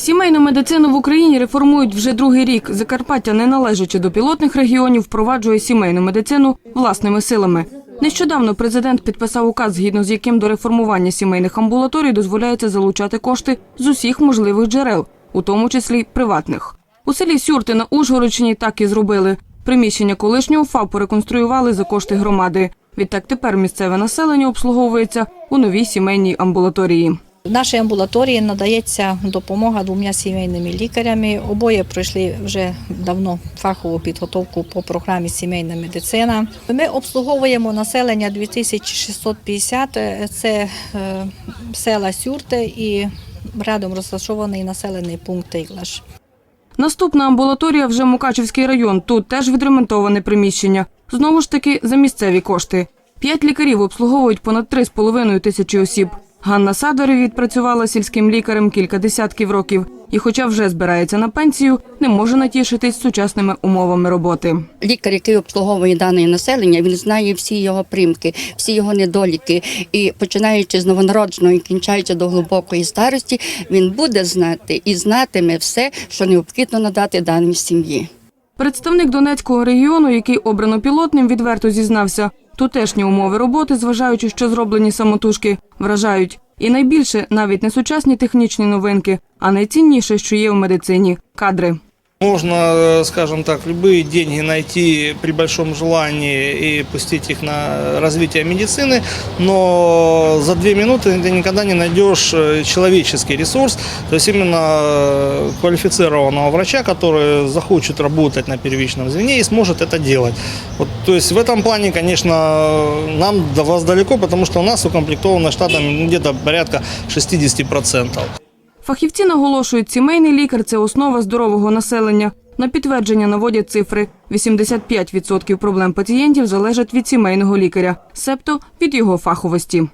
Сімейну медицину в Україні реформують вже другий рік. Закарпаття, не належачи до пілотних регіонів, впроваджує сімейну медицину власними силами. Нещодавно президент підписав указ, згідно з яким до реформування сімейних амбулаторій дозволяється залучати кошти з усіх можливих джерел, у тому числі приватних. У селі Сюрти на Ужгородщині так і зробили. Приміщення колишнього ФАПу реконструювали за кошти громади. Відтак тепер місцеве населення обслуговується у новій сімейній амбулаторії. В нашій амбулаторії надається допомога двома сімейними лікарями. Обоє пройшли вже давно фахову підготовку по програмі сімейна медицина. Ми обслуговуємо населення 2650, це е, села Сюрте і рядом розташований населений пункт Іглаш. Наступна амбулаторія вже Мукачівський район. Тут теж відремонтоване приміщення. Знову ж таки за місцеві кошти. П'ять лікарів обслуговують понад три з половиною тисячі осіб. Ганна Садорів відпрацювала сільським лікарем кілька десятків років. І, хоча вже збирається на пенсію, не може натішитись сучасними умовами роботи. Лікар, який обслуговує дане населення, він знає всі його примки, всі його недоліки. І починаючи з новонародженого і кінчаючи до глибокої старості, він буде знати і знатиме все, що необхідно надати даній сім'ї. Представник Донецького регіону, який обрано пілотним, відверто зізнався. Тутешні умови роботи, зважаючи, що зроблені самотужки, вражають. І найбільше навіть не сучасні технічні новинки, а найцінніше, що є в медицині кадри. Можно, э, скажем так, любые деньги найти при большом желании и пустить их на развитие медицины, но за две минуты ты никогда не найдешь э, человеческий ресурс, то есть именно э, квалифицированного врача, который захочет работать на первичном звене и сможет это делать. Вот, то есть в этом плане, конечно, нам до вас далеко, потому что у нас укомплектовано штатом где-то порядка 60%. Фахівці наголошують, сімейний лікар це основа здорового населення. На підтвердження наводять цифри: 85% проблем пацієнтів залежать від сімейного лікаря, себто від його фаховості.